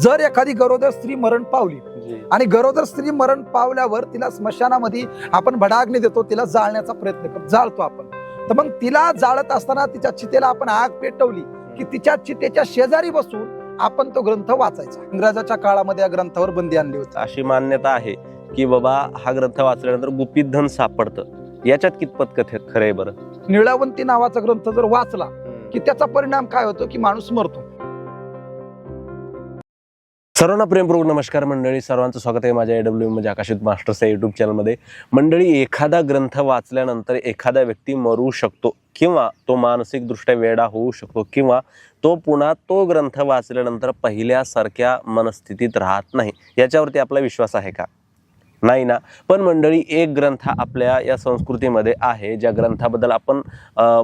जर एखादी गरोदर स्त्री मरण पावली आणि गरोदर स्त्री मरण पावल्यावर तिला स्मशानामध्ये आपण भडाग्नी देतो तिला जाळण्याचा प्रयत्न करतो जाळतो आपण. तर मग तिला जाळत असताना तिच्या चितेला आपण आग पेटवली की तिच्या चितेच्या शेजारी बसून आपण तो ग्रंथ वाचायचा. इंग्रजाच्या काळामध्ये या ग्रंथावर बंदी आणली होती. अशी मान्यता आहे की बाबा हा ग्रंथ वाचल्यानंतर गुपित धन सापडतं. याच्यात कितपत कथे खरं आहे बरं. निळावंती नावाचा ग्रंथ जर वाचला की त्याचा परिणाम काय होतो? की माणूस मरतो. सर्वांना प्रेमपूर्वक नमस्कार मंडळी. सर्वांचं स्वागत आहे माझ्या एडब्ल्यू म्हणजे आकाशित मास्टर्स या यूट्यूब चॅनलमध्ये मंडळी एखादा ग्रंथ वाचल्यानंतर एखादा व्यक्ती मरू शकतो किंवा तो मानसिकदृष्ट्या वेडा होऊ शकतो किंवा तो पुन्हा तो ग्रंथ वाचल्यानंतर पहिल्यासारख्या मनस्थितीत राहत नाही. याच्यावरती आपला विश्वास आहे का? नाही ना? पण मंडळी एक ग्रंथ आपल्या या संस्कृतीमध्ये आहे ज्या ग्रंथाबद्दल आपण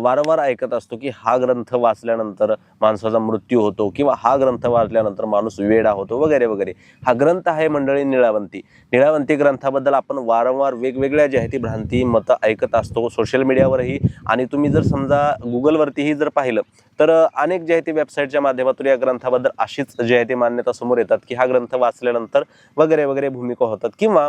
वारंवार ऐकत असतो की हा ग्रंथ वाचल्यानंतर माणसाचा मृत्यू होतो किंवा हा ग्रंथ वाचल्यानंतर माणूस वेडा होतो वगैरे वगैरे. हा ग्रंथ आहे मंडळी निळावंती. निळावंती ग्रंथाबद्दल आपण वारंवार वेगवेगळ्या ज्या आहे ती भ्रांती मतं ऐकत असतो सोशल मीडियावरही आणि तुम्ही जर समजा गुगलवरतीही जर पाहिलं तर अनेक जे आहे ते वेबसाईटच्या माध्यमातून या ग्रंथाबद्दल अशीच जे आहे ती मान्यता समोर येतात की हा ग्रंथ वाचल्यानंतर वगैरे वगैरे भूमिका होतात. किंवा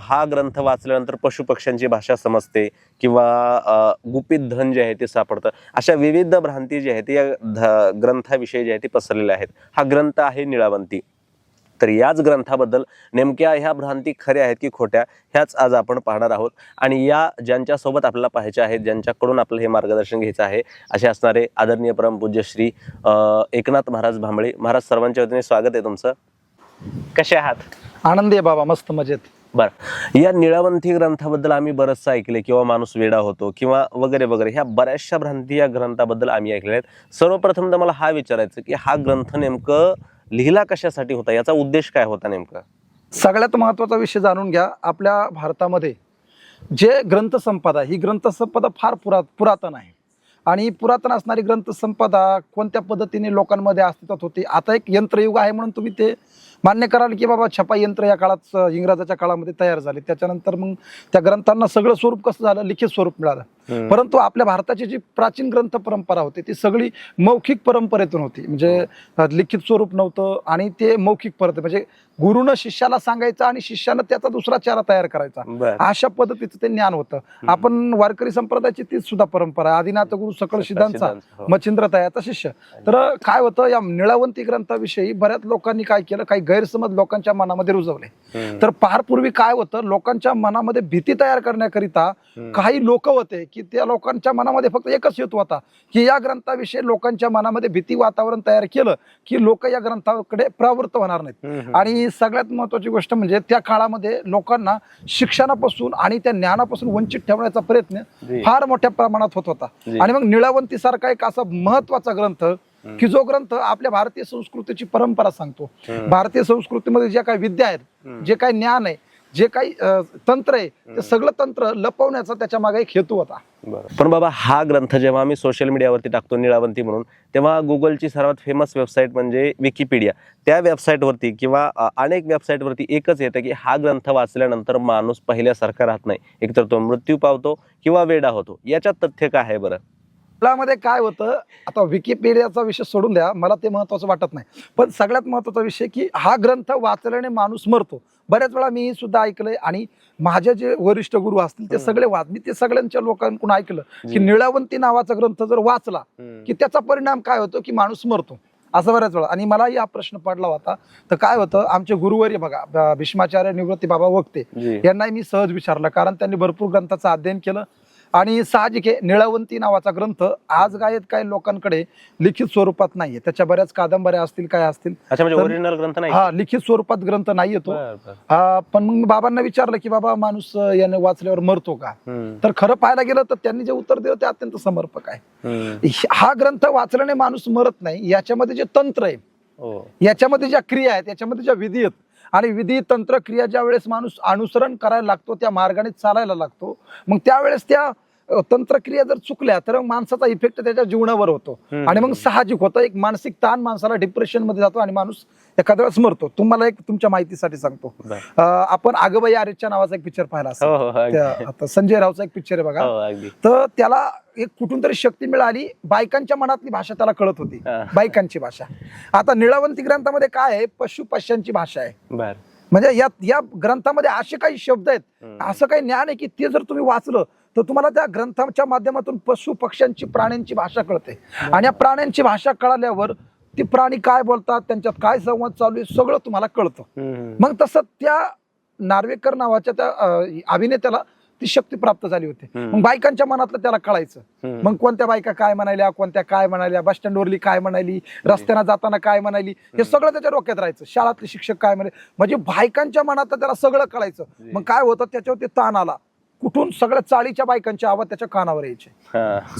हा ग्रंथ वाचल्यानंतर पशुपक्ष्यांची भाषा समजते किंवा गुपित धन जे आहे ते सापडतं. अशा विविध भ्रांती जी आहेत ती या ध- ग्रंथाविषयी जे आहे ते पसरलेल्या आहेत. हा ग्रंथ आहे निळावंती. तर याच ग्रंथाबद्दल नेमक्या ह्या भ्रांती खऱ्या आहेत की खोट्या ह्याच आज आपण पाहणार आहोत. आणि या ज्यांच्यासोबत आपल्याला पाहायच्या आहेत ज्यांच्याकडून आपलं हे मार्गदर्शन घ्यायचं आहे असे असणारे आदरणीय परमपूज्य श्री एकनाथ महाराज भांबळे. महाराज सर्वांच्या वतीने स्वागत आहे तुमचं. कसे आहात? आनंदी आहे बाबा मस्त मजेत. बरं. या निळावंथी ग्रंथाबद्दल आम्ही बरंचसं ऐकले किंवा माणूस वेडा होतो किंवा वगैरे वगैरे ह्या बऱ्याचशा भ्रांती या ग्रंथाबद्दल आम्ही ऐकलेल्या आहेत. सर्वप्रथम तर मला हा विचारायचं की हा ग्रंथ नेमकं लिहिला कशासाठी होता? याचा उद्देश काय होता नेमका? सगळ्यात महत्त्वाचा विषय जाणून घ्या. आपल्या भारतामध्ये जे ग्रंथसंपदा ही ग्रंथसंपदा फार पुरा पुरातन आहे. आणि पुरातन असणारी ग्रंथसंपदा कोणत्या पद्धतीने लोकांमध्ये अस्तित्वात होती? आता एक यंत्रयुग आहे म्हणून तुम्ही ते मान्य कराल की बाबा छपाई यंत्र या काळात इंग्रजाच्या काळामध्ये तयार झाले. त्याच्यानंतर मग त्या ग्रंथांना सगळं स्वरूप कसं झालं? लिखित स्वरूप मिळालं. परंतु आपल्या भारताची जी प्राचीन ग्रंथ परंपरा होती ती सगळी मौखिक परंपरेतून होती. म्हणजे अ, लिखित स्वरूप नव्हतं आणि ते मौखिक परत म्हणजे गुरुनं शिष्याला सांगायचं आणि शिष्यानं त्याचा दुसरा चारा तयार करायचा अशा पद्धतीचं ते ज्ञान होतं आपण वारकरी संप्रदायाची तीच सुद्धा परंपरा आहे. आदिनाथ गुरु सकळ सिद्धांचा हो. मच्छिंद्र तयाचा शिष्य तर काय होतं या निळावंती ग्रंथाविषयी बऱ्याच लोकांनी काय केलं काही गैरसमज लोकांच्या मनामध्ये रुजवले. तर फार पूर्वी काय होतं लोकांच्या मनामध्ये भीती तयार करण्याकरिता. काही लोक होते की त्या लोकांच्या मनामध्ये फक्त एकच हेतू होता की या ग्रंथाविषयी लोकांच्या मनामध्ये भीती वातावरण तयार केलं की लोक या ग्रंथाकडे प्रवृत्त होणार नाहीत हम्म. आणि सगळ्यात महत्वाची गोष्ट म्हणजे त्या काळामध्ये लोकांना शिक्षणापासून आणि त्या ज्ञानापासून वंचित ठेवण्याचा प्रयत्न. फार मोठ्या प्रमाणात होत होता. आणि मग निळावंती सारखा एक असा महत्त्वाचा ग्रंथ की जो ग्रंथ आपल्या भारतीय संस्कृतीची परंपरा सांगतो. भारतीय संस्कृतीमध्ये ज्या काही विद्या आहेत. जे काही ज्ञान आहे जे काही तंत्र आहे ते सगळं तंत्र लपवण्याचा त्याच्यामागे एक हेतू होता. पण बाबा हा ग्रंथ जेव्हा आम्ही सोशल मीडियावरती टाकतो निळावंती म्हणून तेव्हा गुगलची सर्वात फेमस वेबसाईट म्हणजे विकिपीडिया त्या वेबसाईटवरती किंवा अनेक वेबसाईटवरती एकच येतं की हा ग्रंथ वाचल्यानंतर माणूस पहिल्यासारखा राहत नाही. एकतर तो मृत्यू पावतो किंवा वेडा होतो. याच्यात तथ्य काय आहे बरं? मध्ये काय होतं आता विकिपीडियाचा विषय सोडून द्या मला ते महत्वाचं वाटत नाही. पण सगळ्यात महत्त्वाचा विषय की हा ग्रंथ वाचल्याने माणूस मरतो. बऱ्याच वेळा मी सुद्धा ऐकलंय आणि माझे जे वरिष्ठ गुरु असतील ते. सगळे वाच मी ते सगळ्यांच्या लोकांकडून ऐकलं की. निळावंती नावाचा ग्रंथ जर वाचला की त्याचा परिणाम काय होतो की माणूस मरतो? असं बऱ्याच वेळा. आणि मलाही हा प्रश्न पडला होता तर काय होतं आमचे गुरुवर्य बघा भीष्माचार्य निवृत्ती बाबा वक्ते. यांनाही मी सहज विचारलं कारण त्यांनी भरपूर ग्रंथाचं अध्ययन केलं. आणि साहजिक आहे निळावंती नावाचा ग्रंथ आज गायत काही लोकांकडे लिखित स्वरूपात नाहीये. त्याच्या बऱ्याच कादंबऱ्या असतील काय असतील. अच्छा म्हणजे ओरिजिनल ग्रंथ नाही. हा लिखित स्वरूपात ग्रंथ नाही येतो पण मग बाबांना विचारलं की बाबा माणूस याने वाचल्यावर मरतो का. तर खरं पाहायला गेलं तर त्यांनी जे उत्तर दिलं ते अत्यंत समर्पक आहे. हा ग्रंथ वाचल्याने माणूस मरत नाही. याच्यामध्ये जे तंत्र आहे हो. याच्यामध्ये ज्या क्रिया आहेत याच्यामध्ये ज्या विधी आहेत आणि विधी तंत्र क्रिया ज्या वेळेस माणूस अनुसरण करायला लागतो त्या मार्गाने चालायला लागतो मग त्यावेळेस त्या तंत्रक्रिया जर चुकल्या तर माणसाचा इफेक्ट त्याच्या जीवनावर होतो. आणि मग साहजिक होतं. एक मानसिक ताण माणसाला डिप्रेशनमध्ये जातो आणि माणूस एखाद्या वेळेस मरतो. तुम्हाला एक तुमच्या माहितीसाठी सांगतो. आपण आगबाई आरेच्या नावाचा एक पिक्चर पाहिला हो हो आता संजय रावचा एक पिक्चर आहे बघा. हो तर त्याला एक कुठून तरी शक्ती मिळाली बायकांच्या मनातली भाषा त्याला कळत होती. हा. बायकांची भाषा. आता निळावंती ग्रंथामध्ये काय आहे? पशु पक्ष्यांची भाषा आहे. म्हणजे या या ग्रंथामध्ये असे काही शब्द आहेत. असं काही ज्ञान आहे की ते जर तुम्ही वाचलं तर तुम्हाला त्या ग्रंथाच्या माध्यमातून पशु पक्ष्यांची प्राण्यांची भाषा कळते आणि या प्राण्यांची भाषा कळाल्यावर ती प्राणी काय बोलतात त्यांच्यात काय संवाद चालू आहे सगळं तुम्हाला कळतं. मग तसं त्या नार्वेकर नावाच्या त्या अभिनेत्याला ती शक्ती प्राप्त झाली होती. मग बायकांच्या मनातलं त्याला कळायचं. मग कोणत्या बायका काय म्हणाल्या कोणत्या काय म्हणाल्या बस स्टँडवरली काय म्हणाली रस्त्यानं जाताना काय म्हणाली हे सगळं त्याच्या डोक्यात राहायचं. शाळातले शिक्षक काय म्हणाले म्हणजे बायकांच्या मनात त्याला सगळं कळायचं. मग काय होतं त्याच्यावरती ताण आला. कुठून सगळ्या चाळीच्या बायकांचे आवाज त्याच्या कानावर यायचे.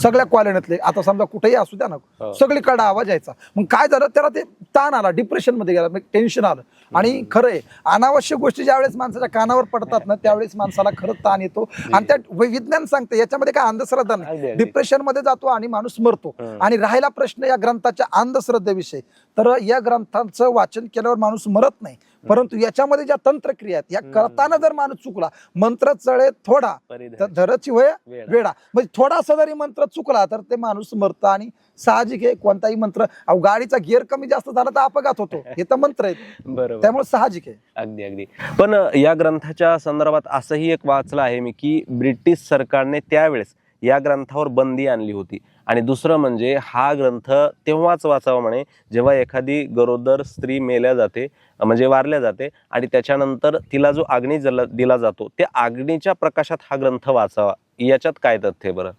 सगळ्या कॉलनीतले आता समजा कुठेही असू द्या ना हो. सगळीकडे आवाज यायचा. मग काय झालं? त्याला ते ताण आला डिप्रेशनमध्ये गेला टेन्शन आलं. आणि खरं आहे अनावश्यक गोष्टी ज्यावेळेस माणसाच्या कानावर पडतात ना त्यावेळेस माणसाला खरं ताण येतो. आणि त्या विज्ञान सांगते याच्यामध्ये काय अंधश्रद्धा नाही. डिप्रेशनमध्ये जातो आणि माणूस मरतो. आणि राहिला प्रश्न या ग्रंथाच्या अंधश्रद्धेविषयी. तर या ग्रंथांचं वाचन केल्यावर माणूस मरत नाही. परंतु याच्यामध्ये ज्या तंत्रक्रिया आहेत या. करताना जर माणूस चुकला मंत्र चळे थोडा. तर धरची वय वेडा. वेडा. म्हणजे थोडासा जरी मंत्र चुकला तर ते माणूस मरतं आणि साहजिक आहे कोणताही मंत्र गाडीचा गिअर कमी जास्त झाला तर अपघात होतो. हे तर मंत्र आहेत. बरोबर. त्यामुळे साहजिक आहे. अगदी अगदी. पण या ग्रंथाच्या संदर्भात असंही एक वाचलं आहे मी की ब्रिटिश सरकारने त्यावेळेस या ग्रंथावर बंदी आणली होती. आणि दुसरं म्हणजे हा ग्रंथ तेव्हाच वाचावा म्हणे जेव्हा एखादी गरोदर स्त्री मेल्या जाते म्हणजे वारल्या जाते आणि त्याच्यानंतर तिला जो अग्नी जल दिला जातो त्या अग्नीच्या प्रकाशात हा ग्रंथ वाचावा. याच्यात काय तथ्य आहे बरं?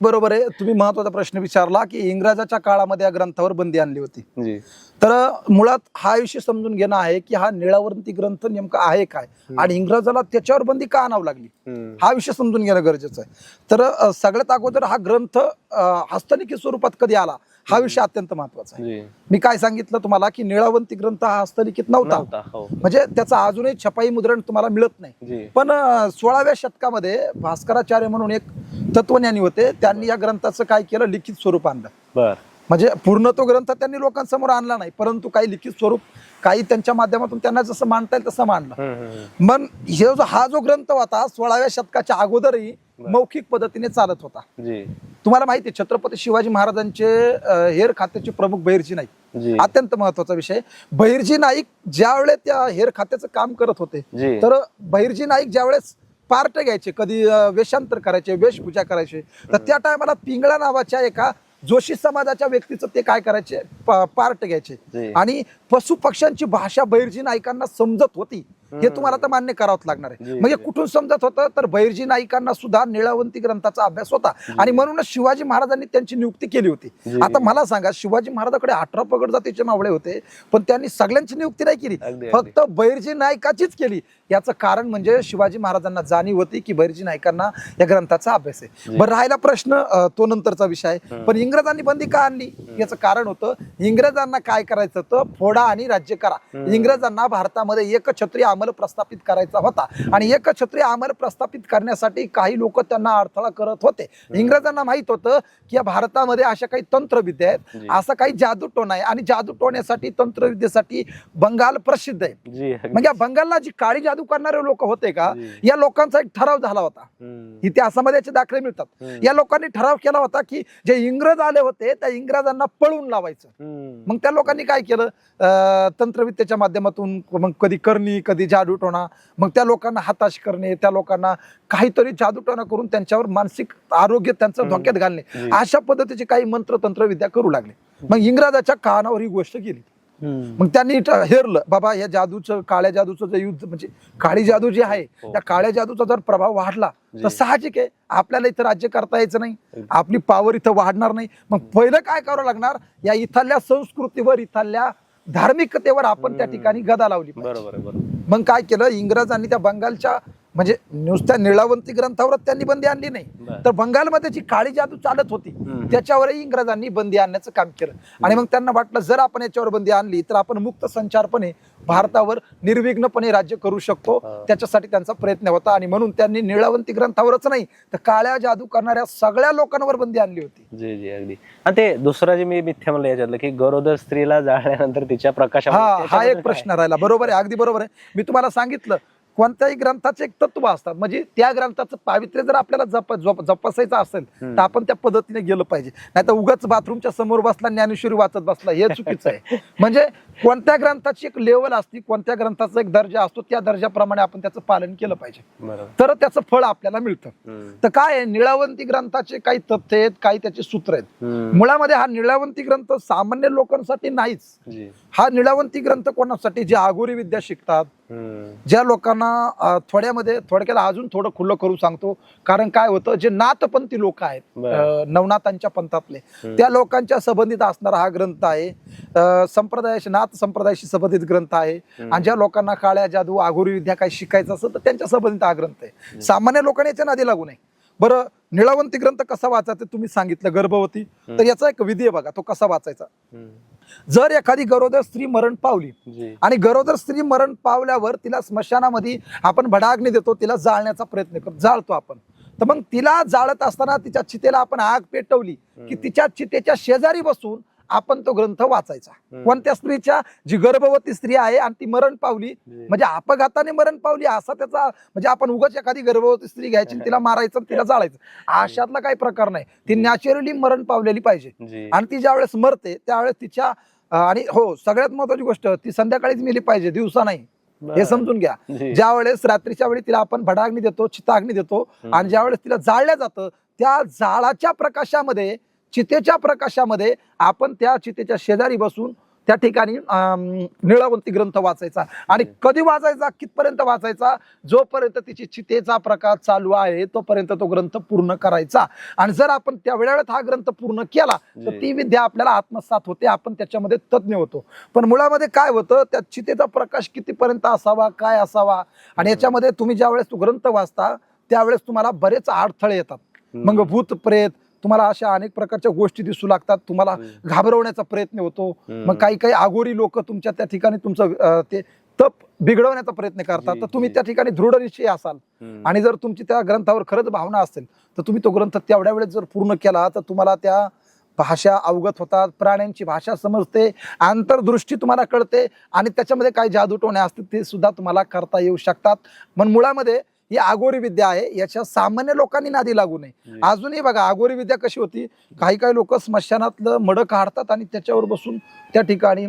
बरोबर आहे. तुम्ही महत्त्वाचा प्रश्न विचारला की इंग्रजाच्या काळामध्ये या ग्रंथावर बंदी आणली होती. जी. तर मुळात हा विषय समजून घेणं आहे की हा निळावरती ग्रंथ नेमका आहे काय? आणि इंग्रजाला त्याच्यावर बंदी का आणावं लागली. हा विषय समजून घेणं गरजेचं आहे. तर सगळ्यात अगोदर हा ग्रंथ हस्तलिखित स्वरूपात कधी आला? हा विषय अत्यंत महत्त्वाचा आहे. मी काय सांगितलं तुम्हाला की निळावंती ग्रंथ हा हस्तलिखित नव्हता. हो. म्हणजे त्याचा अजूनही छपाई मुद्रण तुम्हाला मिळत नाही. पण सोळाव्या शतकामध्ये भास्कराचार्य म्हणून एक तत्वज्ञानी होते. त्यांनी या ग्रंथाचं काय केलं? लिखित स्वरूप आणलं. म्हणजे पूर्ण तो ग्रंथ त्यांनी लोकांसमोर आणला नाही परंतु काही लिखित स्वरूप काही त्यांच्या माध्यमातून त्यांना जसं मांडता येईल तसं मांडलं. मग हे जो हा जो ग्रंथ होता सोळाव्या शतकाच्या अगोदरही. मौखिक पद्धतीने चालत होता. तुम्हाला माहिती आहे छत्रपती शिवाजी महाराजांचे हेर खात्याचे प्रमुख बहिर्जी नाईक. अत्यंत महत्त्वाचा विषय. बहिर्जी नाईक ज्यावेळेस त्या हेर खात्याचं काम करत होते तर बहिर्जी नाईक ज्यावेळेस पार्ट घ्यायचे कधी अ, वेषांतर करायचे वेशपूजा करायचे तर त्या टायमाला पिंगळा नावाच्या एका जोशी समाजाच्या व्यक्तीचं ते काय करायचे? पार्ट घ्यायचे. आणि पशु पक्ष्यांची भाषा बहिर्जी नाईकांना समजत होती. हे तुम्हाला तर मान्य करावंच लागणार आहे. म्हणजे. कुठून समजत होतं? तर बहिर्जी नाईकांना सुद्धा निळावंती ग्रंथाचा अभ्यास होता. आणि म्हणूनच शिवाजी महाराजांनी त्यांची नियुक्ती केली होती. आता मला सांगा शिवाजी महाराजांकडे अठरा पगड जातीचे मावळे होते पण त्यांनी सगळ्यांची नियुक्ती नाही केली. फक्त बहिर्जी नायकाचीच केली. याचं कारण म्हणजे शिवाजी महाराजांना जाणीव होती की बहिर्जी नायकांना या ग्रंथाचा अभ्यास आहे. बरं राहिला प्रश्न तो नंतरचा विषय आहे. पण इंग्रजांनी बंदी का आणली? याचं कारण होतं इंग्रजांना काय करायचं होतं? फोडा आणि राज्य करा. इंग्रजांना भारतामध्ये एकछत्री अंमल प्रस्थापित करायचा होता. आणि एकछत्री अंमल प्रस्थापित करण्यासाठी काही लोक त्यांना अडथळा करत होते. इंग्रजांना माहीत होतं की या भारतामध्ये अशा काही तंत्रविद्या आहेत. असा काही जादूटोणा आहे. आणि जादूटोण्यासाठी तंत्रविद्येसाठी बंगाल प्रसिद्ध आहे. म्हणजे बंगालला जी काळी जादू करणारे लोक होते का. या लोकांचा एक ठराव झाला होता. इतिहासामध्ये याचे दाखले मिळतात. या लोकांनी ठराव केला होता की जे इंग्रज आले होते त्या इंग्रजांना पळून लावायचं. मग त्या लोकांनी काय केलं तंत्रविद्येच्या माध्यमातून मग कधी करणी कधी जादूटोणा मग त्या लोकांना हताश करणे त्या लोकांना काहीतरी जादूटोणा करून त्यांच्यावर मानसिक आरोग्य त्यांचं. धोक्यात घालणे. अशा पद्धतीचे काही मंत्र तंत्रविद्या करू लागले मग इंग्रजाच्या कानावर ही गोष्ट गेली. मग त्यांनी हेरलं बाबा या जादूचं काळ्या जादूचं जे युद्ध म्हणजे काळी जादू जी आहे हो. त्या काळ्या जादूचा जर प्रभाव वाढला तर. साहजिक आहे. आपल्याला इथं राज्य करता यायचं नाही. आपली पावर इथं वाढणार नाही. मग पहिलं काय करावं लागणार? या इथल्या संस्कृतीवर इथल्या धार्मिकतेवर आपण त्या. ठिकाणी गदा लावली बरोबर मग काय केलं? इंग्रजांनी त्या बंगालच्या म्हणजे नुसत्या निळावंती ग्रंथावर त्यांनी बंदी आणली नाही. तर बंगालमध्ये जी काळी जादू चालत होती. त्याच्यावरही इंग्रजांनी बंदी आणण्याचं काम केलं. आणि मग त्यांना वाटलं जर आपण याच्यावर बंदी आणली तर आपण मुक्त संचारपणे भारतावर निर्विघ्नपणे राज्य करू शकतो. त्याच्यासाठी त्यांचा प्रयत्न होता. आणि म्हणून त्यांनी निळावंती ग्रंथावरच नाही तर काळ्या जादू करणाऱ्या सगळ्या लोकांवर बंदी आणली होती. जी जी अगदी. आणि ते दुसरं जे मी मिथ्या म्हणलं याच्यातलं की गरोदर स्त्रीला जाळल्यानंतर तिच्या प्रकाशामुळे हा हा एक प्रश्न राहिला. बरोबर आहे अगदी बरोबर आहे. मी तुम्हाला सांगितलं कोणत्याही ग्रंथाचे एक तत्व असतात. म्हणजे त्या ग्रंथाचं पावित्र्य जर आपल्याला जप जप- जपासायचं असेल तर आपण त्या पद्धतीने गेलं पाहिजे. नाही तर उगाच बाथरूमच्या समोर बसला ज्ञानेश्वरी वाचत बसला हे चुकीचं आहे. म्हणजे कोणत्या ग्रंथाची एक लेवल असते कोणत्या ग्रंथाचा एक दर्जा असतो त्या दर्जाप्रमाणे आपण त्याचं पालन केलं पाहिजे. तर त्याचं फळ आपल्याला मिळतं. तर काय आहे निळावंती ग्रंथाचे काही तथ्य आहेत काही त्याचे सूत्र आहेत. मुळामध्ये हा निळावंती ग्रंथ सामान्य लोकांसाठी नाहीच. हा निळावंती ग्रंथ कोणासाठी? जे आगोरी विद्या शिकतात. ज्या लोकांना थोड्यामध्ये थोडक्यात अजून थोडं खुल्लं करू सांगतो. कारण काय होतं जे नाथपंथी लोक आहेत नवनाथांच्या पंथातले. त्या लोकांच्या संबंधित असणारा हा ग्रंथ आहे. संप्रदायाशी नाथ संप्रदायाशी संबंधित ग्रंथ आहे. आणि ज्या लोकांना काळ्या जादू आगोरी विद्या काही शिकायचं असेल तर त्यांच्या संबंधित हा ग्रंथ आहे. सामान्य लोकांनी याच्या नादी लागू नये. बरं निळावंती ग्रंथ कसा वाचायचा तुम्ही सांगितलं गर्भवती. तर याचा एक विधी आहे बघा तो कसा वाचायचा. जर एखादी गरोदर स्त्री मरण पावली आणि गरोदर स्त्री मरण पावल्यावर तिला स्मशानामध्ये आपण भडाग्नी देतो तिला जाळण्याचा प्रयत्न करतो जाळतो आपण. तर मग तिला जाळत असताना तिच्या चितेला आपण आग पेटवली की तिच्या चितेच्या शेजारी बसून आपण तो ग्रंथ वाचायचा. हम्म. कोणत्या स्त्रीच्या? जी गर्भवती स्त्री आहे आणि ती मरण पावली. म्हणजे अपघाताने मरण पावली असा त्याचा म्हणजे आपण उगाच एखादी गर्भवती स्त्री घ्यायची तिला मारायचं तिला जाळायचं. अशातला काही प्रकार नाही. ती नॅचरली मरण पावलेली पाहिजे. आणि ती ज्या वेळेस मरते त्यावेळेस तिच्या आणि हो सगळ्यात महत्वाची गोष्ट ती संध्याकाळीच मिली पाहिजे दिवसा नाही. हे. समजून घ्या. ज्या वेळेस रात्रीच्या वेळी तिला आपण भडाग्नी देतो चिताग्नी देतो आणि ज्या वेळेस तिला जाळल्या जातं त्या जाळाच्या प्रकाशामध्ये चितेच्या प्रकाशामध्ये आपण त्या चितेच्या शेजारी बसून त्या ठिकाणी निळावंती ग्रंथ वाचायचा. आणि कधी वाचायचा? कितपर्यंत वाचायचा? जोपर्यंत तिची चितेचा प्रकाश चालू आहे तोपर्यंत तो ग्रंथ पूर्ण करायचा. आणि जर आपण त्या वेळेत हा ग्रंथ पूर्ण केला तर. ती विद्या आपल्याला आत्मसात होते आपण त्याच्यामध्ये तज्ज्ञ होतो. पण मुळामध्ये काय होतं? त्या चितेचा प्रकाश कितीपर्यंत असावा काय असावा? आणि याच्यामध्ये तुम्ही ज्या वेळेस तो ग्रंथ वाचता त्यावेळेस तुम्हाला बरेच अडथळे येतात. मग भूत प्रेत तुम्हाला अशा अनेक प्रकारच्या गोष्टी दिसू लागतात तुम्हाला. घाबरवण्याचा प्रयत्न होतो. मग काही काही आगोरी लोक तुमच्या त्या ठिकाणी तुमचं ते तप बिघडवण्याचा प्रयत्न करतात तर तुम्ही. त्या ठिकाणी दृढ निश्चय असाल. आणि जर तुमची त्या ग्रंथावर खरंच भावना असेल तर तुम्ही तो ग्रंथ तेवढ्या वेळेस जर पूर्ण केला तर तुम्हाला त्या भाषा अवगत होतात प्राण्यांची भाषा समजते आंतरदृष्टी तुम्हाला कळते आणि त्याच्यामध्ये काही जादूटोणे असतील ते सुद्धा तुम्हाला करता येऊ शकतात पण मुळामध्ये ही आगोरी विद्या आहे. याच्या सामान्य लोकांनी नादी लागू नये. अजूनही बघा आगोरी विद्या कशी होती? काही काही लोक स्मशानातलं मड काढतात आणि त्याच्यावर बसून त्या ठिकाणी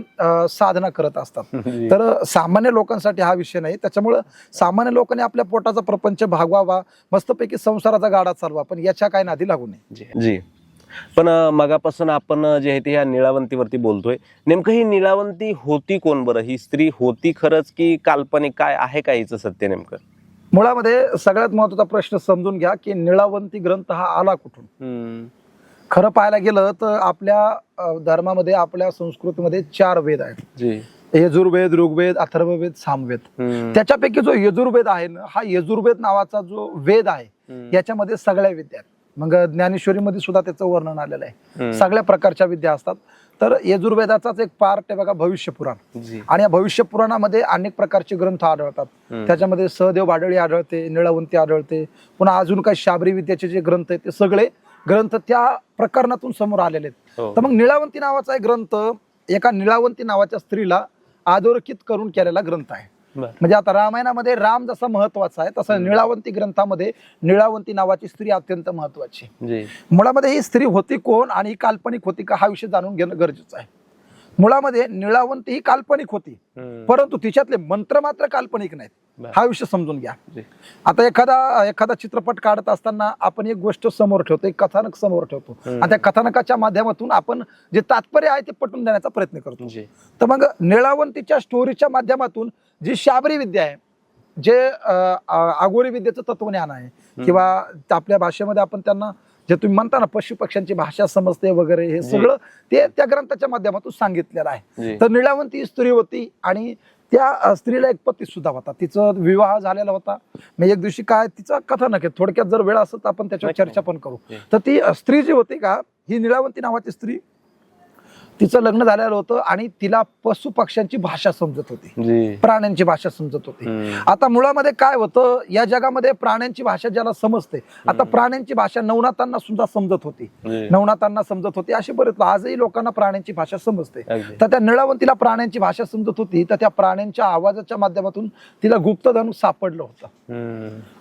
साधना करत असतात. तर सामान्य लोकांसाठी हा विषय नाही. त्याच्यामुळं सामान्य लोकांनी आपल्या पोटाचा प्रपंच भागवावा मस्तपैकी संसाराचा गाडा चालवा पण याच्या काय नादी लागू नये. जी. पण मगापासून आपण जे आहे ते ह्या निळावंतीवरती बोलतोय. नेमकं ही निळावंती होती कोण बरं? ही स्त्री होती खरंच की काल्पनिक? काय आहे का हिचं सत्य नेमकं? मुळामध्ये सगळ्यात महत्त्वाचा प्रश्न समजून घ्या की निळावंती ग्रंथ हा आला कुठून. खरं पाहायला गेलं तर आपल्या धर्मामध्ये आपल्या संस्कृतीमध्ये चार वेद आहेत यजुर्वेद ऋग्वेद अथर्ववेद सामवेद. त्याच्यापैकी जो यजुर्वेद आहे ना हा यजुर्वेद नावाचा जो वेद आहे. याच्यामध्ये सगळ्या विद्या आहेत मग ज्ञानेश्वरीमध्ये सुद्धा त्याचं वर्णन आलेलं आहे. सगळ्या प्रकारच्या विद्या असतात तर यजुर्वेदाचाच एक पार्ट आहे बघा भविष्य पुराण आणि या भविष्य पुराणामध्ये अनेक प्रकारचे ग्रंथ आढळतात. त्याच्यामध्ये सहदेव बाडळी आढळते निळवंती आढळते पुन्हा अजून काही शाबरी विद्याचे जे ग्रंथ आहेत ते सगळे ग्रंथ त्या प्रकरणातून समोर आलेले आहेत हो. तर मग निळावंती नावाचा एक ग्रंथ एका निळावंती नावाच्या स्त्रीला अधोरेखित करून केलेला ग्रंथ आहे. म्हणजे आता रामायणामध्ये राम जसा महत्त्वाचा आहे तसा निळावंती ग्रंथामध्ये निळावंती नावाची स्त्री अत्यंत महत्वाची. मुळामध्ये ही स्त्री होती कोण आणि ही काल्पनिक होती का हा विषय जाणून घेणं गरजेचं आहे. मुळामध्ये निळावंती ही काल्पनिक होती. परंतु तिच्यातले मंत्र मात्र काल्पनिक नाहीत. हा विषय समजून घ्या. आता एखादा एखादा चित्रपट काढत असताना आपण एक गोष्ट समोर ठेवतो एक कथानक समोर ठेवतो. आणि त्या कथानकाच्या माध्यमातून आपण जे तात्पर्य आहे ते पटवून देण्याचा प्रयत्न करतो तर मग निळावंतीच्या स्टोरीच्या माध्यमातून जी शाबरी विद्या आहे जे आगोरी विद्येचं तत्वज्ञान आहे किंवा आपल्या भाषेमध्ये आपण त्यांना जे तुम्ही म्हणता ना पशु पक्ष्यांची भाषा समजते वगैरे हे. सगळं ते त्या ग्रंथाच्या माध्यमातून सांगितलेलं आहे तर निळावंती स्त्री होती आणि त्या स्त्रीला एक पती सुद्धा होता तिचा विवाह झालेला होता मग एक दिवशी काय तिचा कथानक आहे थोडक्यात जर वेळ असत तर आपण त्याच्यावर. चर्चा पण करू. तर ती स्त्री जी होती का ही निळावंती नावाची स्त्री तिचं लग्न झालेलं होतं आणि तिला पशु पक्ष्यांची भाषा समजत होती. प्राण्यांची भाषा समजत होती. आता मुळामध्ये काय होतं या जगामध्ये प्राण्यांची भाषा ज्याला समजते आता. प्राण्यांची भाषा नवनाथांना सुद्धा समजत होती. नवनाथांना समजत होती. अशी बरेच आजही लोकांना प्राण्यांची भाषा समजते. तर त्या निळावंतीला प्राण्यांची भाषा समजत होती. तर त्या प्राण्यांच्या आवाजाच्या माध्यमातून तिला गुप्तधन सापडलं होतं.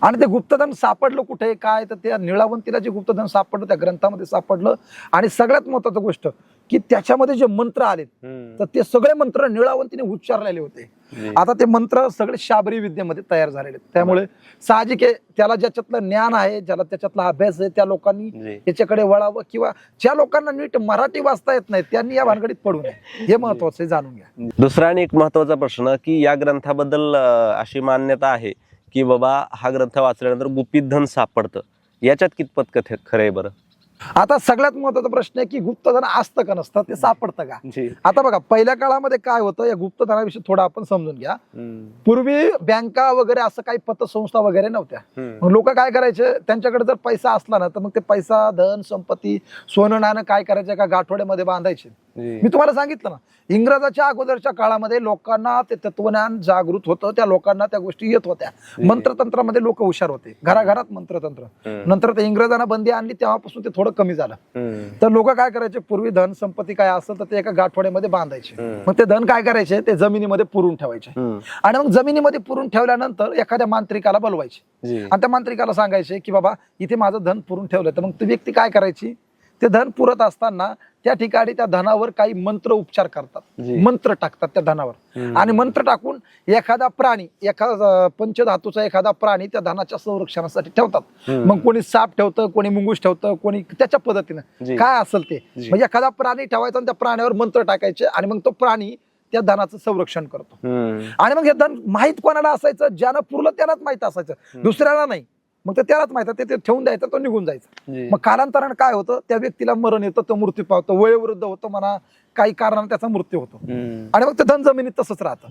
आणि ते गुप्तधन सापडलं कुठे काय? तर त्या निळावंतीला जे गुप्तधन सापडलं त्या ग्रंथामध्ये सापडलं. आणि सगळ्यात महत्वाचं गोष्ट की त्याच्यामध्ये जे मंत्र आले हम्म. तर ते सगळे मंत्र निळावंतीने उच्चारलेले होते. आता ते मंत्र सगळे शाबरी विद्येमध्ये तयार झालेले आहेत. त्यामुळे साहजिक आहे त्याला ज्याच्यातलं ज्ञान आहे ज्याला त्याच्यातला अभ्यास आहे त्या लोकांनी. याच्याकडे वळावं किंवा ज्या लोकांना नीट मराठी वाचता येत नाही त्यांनी या भानगडीत पडू नये हे महत्वाचं जाणून घ्या दुसरा आणि एक महत्त्वाचा प्रश्न की या ग्रंथाबद्दल अशी मान्यता आहे की बाबा हा ग्रंथ वाचल्यानंतर गुपित धन सापडतं याच्यात कितपत कथे खरं आहे बरं आता सगळ्यात महत्त्वाचा प्रश्न आहे की गुप्तधन असतं का नसतं? ते सापडतं का? आता बघा पहिल्या काळामध्ये काय होतं या गुप्तधनाविषयी थोडं आपण समजून घ्या. पूर्वी बँका वगैरे असं काही पतसंस्था वगैरे नव्हत्या. लोक काय करायचे त्यांच्याकडे जर पैसा असला ना तर मग ते पैसा धन संपत्ती सोनं नाणं काय करायचे का गाठोड्यामध्ये बांधायचे. मी तुम्हाला सांगितलं ना इंग्रजाच्या अगोदरच्या काळामध्ये लोकांना ते तत्वज्ञान जागृत होतं त्या लोकांना त्या गोष्टी येत होत्या. मंत्रतंत्रामध्ये लोक हुशार होते. घराघरात मंत्रतंत्र. नंतर ते इंग्रजांना बंदी आणली तेव्हापासून ते थोडं कमी झालं. तर लोक काय करायचे पूर्वी धन संपत्ती काय असेल तर ते एका गाठोड्यामध्ये बांधायचे. मग ते धन काय करायचे ते जमिनीमध्ये पुरून ठेवायचे. आणि मग जमिनीमध्ये पुरून ठेवल्यानंतर एखाद्या मांत्रिकाला बोलवायचे. आणि त्या मांत्रिकाला सांगायचे की बाबा इथे माझं धन पुरून ठेवलं तर मग ती व्यक्ती काय करायची? ते धन पुरत असताना त्या ठिकाणी त्या धनावर काही मंत्र उपचार करतात. मंत्र टाकतात त्या धनावर. आणि मंत्र टाकून एखादा प्राणी एखादा पंचधातूचा एखादा प्राणी त्या धनाच्या संरक्षणासाठी ठेवतात. मग कोणी साप ठेवतं कोणी मुंगूस ठेवतं कोणी त्याच्या. पद्धतीनं. काय असेल ते. म्हणजे एखादा प्राणी ठेवायचा आणि त्या प्राण्यावर मंत्र टाकायचे आणि मग तो प्राणी त्या धनाचं संरक्षण करतो. आणि मग हे धन माहीत कोणाला असायचं? ज्यानं पुरलं त्यालाच माहीत असायचं. दुसऱ्याला नाही. मग ते त्यालाच माहीत आहे, ते ते ठेवून द्यायचं तो निघून जायचा. मग कालांतरानं काय होतं त्या व्यक्तीला मरण येतं तो मृत्यू पावतो. वयोवृद्ध होतो म्हणा काही कारणाने त्याचा मृत्यू होतो. आणि मग ते धन जमिनीत तसंच राहतं.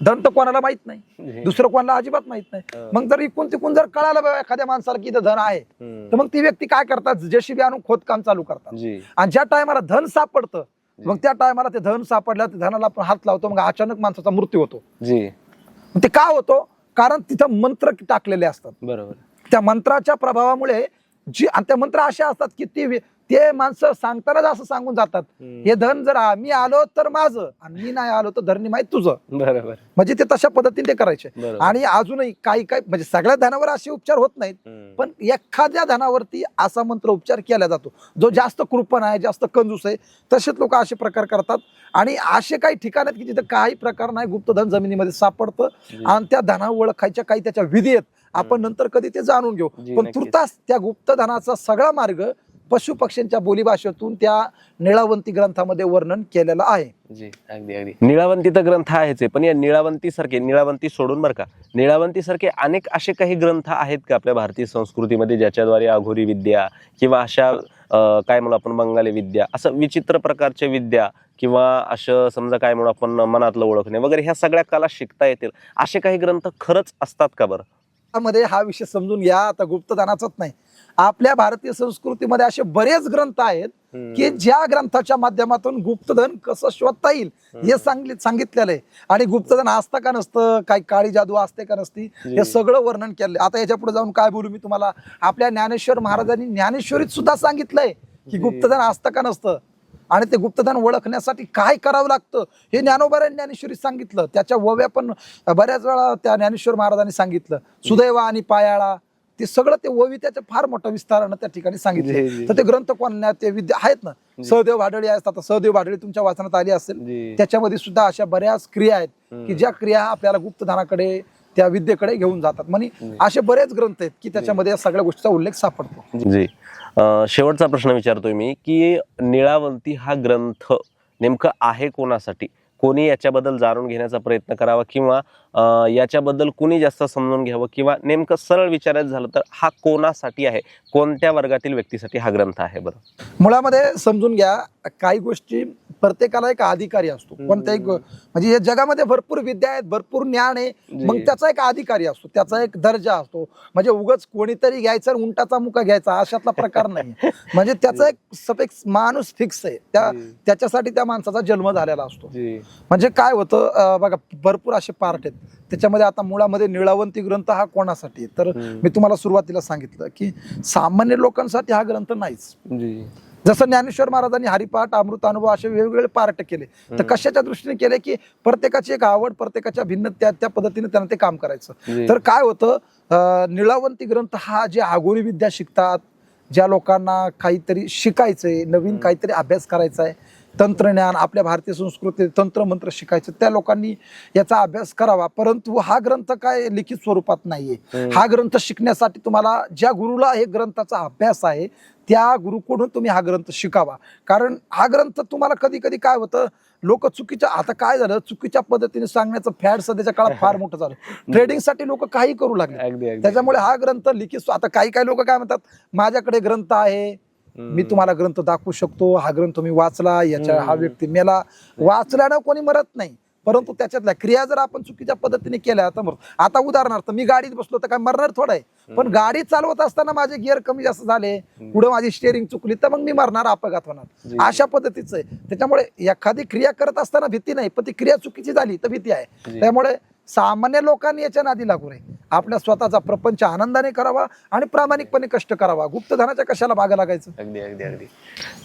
धन तर कोणाला माहीत नाही. दुसरं कोणाला अजिबात माहीत नाही. मग जर इकून तिकून जर कळालं एखाद्या माणसाला की इथं धन आहे तर मग ती व्यक्ती काय करतात? जेसीबी आणून खोदकाम चालू करतात. आणि ज्या टायमाला धन सापडतं मग त्या टायमाला ते धन सापडलं त्या धनाला आपण हात लावतो मग अचानक माणसाचा मृत्यू होतो. ते का होतो? कारण तिथं मंत्र टाकलेले असतात. बरोबर. त्या मंत्राच्या प्रभावामुळे जी आणि त्या मंत्र असे असतात की ते ते माणसं सांगतानाच असं सांगून जातात. हे धन जर मी आलो तर माझं आणि मी नाही आलो तर धरणी माहीत तुझं. बरोबर. म्हणजे ते तशा पद्धतीने ते करायचे. आणि अजूनही काही काही म्हणजे सगळ्या धनावर असे उपचार होत नाहीत. पण एखाद्या धनावरती असा मंत्र उपचार केला जातो. जो जास्त कृपण आहे जास्त कंजूस आहे तसेच लोक असे प्रकार करतात. आणि असे काही ठिकाण आहेत की जिथे काही प्रकार नाही गुप्तधन जमिनीमध्ये सापडतं. आणि त्या धना ओळखायच्या काही त्याच्या विधी आहेत. आपण नंतर कधी ते जाणून घेऊ. पण. तुर्तास त्या गुप्तधनाचा सगळा मार्ग पशु पक्ष्यांच्या बोलीभाषेतून त्या निळावंती ग्रंथामध्ये वर्णन केलेलं आहे. जी अगदी अगदी. निळावंती तर ग्रंथ आहेच आहे पण या निळावंती सारखे निळावंती सोडून बरं का निळावंती सारखे अनेक असे काही ग्रंथ आहेत का आपल्या भारतीय संस्कृतीमध्ये ज्याच्याद्वारे अघोरी विद्या किंवा अशा काय म्हणू आपण बंगाली विद्या असं विचित्र प्रकारच्या विद्या किंवा असं समजा काय म्हणू आपण मनातलं ओळखणे वगैरे ह्या सगळ्या कला शिकता येतील असे काही ग्रंथ खरंच असतात का बरं? मध्ये हा विषय समजून घ्या. आता गुप्तधनाचाच नाही. आपल्या भारतीय संस्कृतीमध्ये असे बरेच ग्रंथ आहेत की ज्या ग्रंथाच्या माध्यमातून गुप्तधन कसं शोधता येईल हे सांगली सांगितलेलं आहे. आणि गुप्तधन असतं का नसतं? काही काळी जादू असते का नसती? हे सगळं वर्णन केलंय आता याच्यापुढे जाऊन काय बोलू मी तुम्हाला? आपल्या ज्ञानेश्वर महाराजांनी ज्ञानेश्वरीत सुद्धा सांगितलंय की. गुप्तधन असतं का नसतं? आणि ते गुप्तधन ओळखण्यासाठी काय करावं लागतं? हे ज्ञानोबाऱ्यांनी ज्ञानेश्वरीत सांगितलं. त्याच्या वव्या पण बऱ्याच वेळा त्या ज्ञानेश्वर महाराजांनी सांगितलं. सुदैव आणि पायाळा ते सगळं ते ओवी त्याच्या फार मोठं विस्तारानं त्या ठिकाणी सांगितलं. तर ते ग्रंथ कोण ते विद्या आहेत ना? सहदेव भाडळी आहेत. आता सहदेव भाडळी तुमच्या वाचनात आली असेल. त्याच्यामध्ये सुद्धा अशा बऱ्याच क्रिया आहेत. की ज्या क्रिया आपल्याला गुप्तधनाकडे त्या विद्येकडे घेऊन जातात. म्हणजे असे बरेच ग्रंथ आहेत की त्याच्यामध्ये या सगळ्या गोष्टीचा उल्लेख सापडतो. जी. शेवटचा प्रश्न विचारतोय मी की निळावंती हा ग्रंथ नेमकं आहे कोणासाठी? कोणी याच्याबद्दल जाणून घेण्याचा प्रयत्न करावा किंवा याच्याबद्दल कुणी जास्त समजून घ्यावं किंवा नेमकं सरळ विचारायचं झालं तर हा कोणासाठी आहे? कोणत्या वर्गातील व्यक्तीसाठी हा ग्रंथ आहे बरं? मुळामध्ये समजून घ्या काही गोष्टी प्रत्येकाला एक अधिकारी असतो. कोणत्याही गो- म्हणजे या जगामध्ये भरपूर विद्या आहेत भरपूर ज्ञान आहे मग त्याचा एक अधिकारी असतो त्याचा एक दर्जा असतो. म्हणजे उगाच कोणीतरी घ्यायचा उंटाचा मुका घ्यायचा अशातला प्रकार नाही. म्हणजे त्याचा एक सफिक्स माणूस फिक्स आहे. त्या त्याच्यासाठी त्या माणसाचा जन्म झालेला असतो. म्हणजे काय होतं बघा भरपूर असे पार्ट आहेत. त्याच्यामध्ये आता मुळामध्ये निळावंती ग्रंथ हा कोणासाठी? तर मी तुम्हाला सुरुवातीला सांगितलं की सामान्य लोकांसाठी हा ग्रंथ नाहीच. जसं ज्ञानेश्वर महाराजांनी हरिपाठ अमृत अनुभव असे वेगवेगळे पार्ट केले तर कशाच्या दृष्टीने केले की प्रत्येकाची एक आवड प्रत्येकाच्या भिन्न त्या त्या पद्धतीने त्यांना ते काम करायचं. तर काय होतं निळावंती ग्रंथ हा जे आगोरी विद्या शिकतात ज्या लोकांना काहीतरी शिकायचंय नवीन काहीतरी अभ्यास करायचा आहे तंत्रज्ञान आपल्या भारतीय संस्कृती तंत्रमंत्र शिकायचं त्या लोकांनी याचा अभ्यास करावा. परंतु हा ग्रंथ काय लिखित स्वरूपात नाहीये. हा ग्रंथ शिकण्यासाठी तुम्हाला ज्या गुरुला हे ग्रंथाचा अभ्यास आहे त्या गुरुकडून तुम्ही हा ग्रंथ शिकावा. कारण हा ग्रंथ तुम्हाला कधी कधी काय होतं लोक चुकीच्या आता काय झालं चुकीच्या पद्धतीने सांगण्याचं फॅड सध्याच्या काळात फार मोठं झालं. ट्रेडिंगसाठी लोक काही करू लागले. त्याच्यामुळे हा ग्रंथ लिखित आता काही काही लोक काय म्हणतात माझ्याकडे ग्रंथ आहे मी तुम्हाला ग्रंथ दाखवू शकतो हा ग्रंथ मी वाचला याच्या हा व्यक्ती मेला. वाचल्यानं कोणी मरत नाही परंतु त्याच्यातल्या क्रिया जर आपण चुकीच्या पद्धतीने केल्या तर आता उदाहरणार्थ मी गाडीत बसलो तर काय मरणार थोडं आहे. पण गाडी चालवत असताना माझे गिअर कमी जास्त झाले पुढे माझी स्टेअरिंग चुकली तर मग मी मरणार अपघात होणार. अशा पद्धतीचं आहे. त्याच्यामुळे एखादी क्रिया करत असताना भीती नाही पण ती क्रिया चुकीची झाली तर भीती आहे. त्यामुळे सामान्य लोकांनी याच्या नादी लागू नये. आपल्या स्वतःचा प्रपंच आनंदाने करावा आणि प्रामाणिकपणे कष्ट करावा. गुप्तधनाच्या कशाला भागा लागायचं? अगदी अगदी अगदी.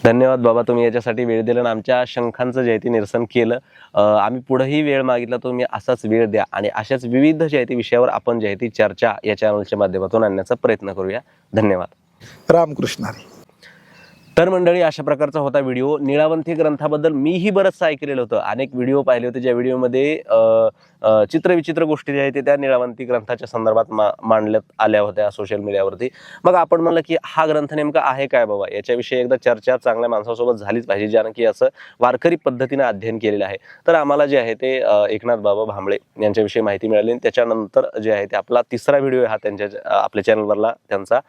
धन्यवाद बाबा तुम्ही याच्यासाठी वेळ दिला आणि आमच्या शंखांचं जे आहे ते निरसन केलं. आम्ही पुढेही वेळ मागितला तुम्ही असाच वेळ द्या आणि अशाच विविध जे आहे ते विषयावर आपण जे आहे ती चर्चा या चॅनलच्या माध्यमातून आणण्याचा प्रयत्न करूया. धन्यवाद. रामकृष्ण हरी. तर मंडळी अशा प्रकारचा होता व्हिडिओ. निळावंती ग्रंथाबद्दल मीही बरंचसं ऐकलेलं होतं. अनेक व्हिडिओ पाहिले होते ज्या व्हिडिओमध्ये चित्रविचित्र गोष्टी ज्या आहेत त्या निळावंती ग्रंथाच्या संदर्भात मा मांडल्यात आल्या होत्या सोशल मीडियावरती मग आपण म्हणलं की हा ग्रंथ नेमका आहे काय बाबा? याच्याविषयी एकदा चर्चा चांगल्या माणसासोबत झालीच पाहिजे ज्यानं की याचं वारकरी पद्धतीनं अध्ययन केलेलं आहे. तर आम्हाला जे आहे ते एकनाथ बाबा भांबळे यांच्याविषयी माहिती मिळाली आणि त्याच्यानंतर जे आहे ते आपला तिसरा व्हिडिओ हा त्यांच्या आपल्या चॅनलवरला त्यांचा.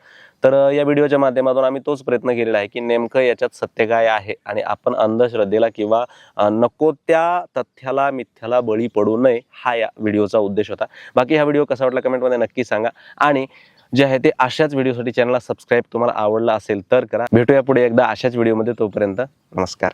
तर या व्हिडिओच्या माध्यमातून आम्ही तोच प्रयत्न केलेला आहे की नेमकं याच्यात सत्य काय आहे आणि आपण अंधश्रद्धेला किंवा नको त्या तथ्याला मिथ्याला बळी पडू नये हा या व्हिडिओचा उद्देश होता. बाकी हा व्हिडिओ कसा वाटला कमेंटमध्ये नक्की सांगा. आणि जे आहे ते अशाच व्हिडिओसाठी चॅनलला सबस्क्राईब तुम्हाला आवडला असेल तर करा. भेटूया पुढे एकदा अशाच व्हिडिओमध्ये तोपर्यंत. नमस्कार.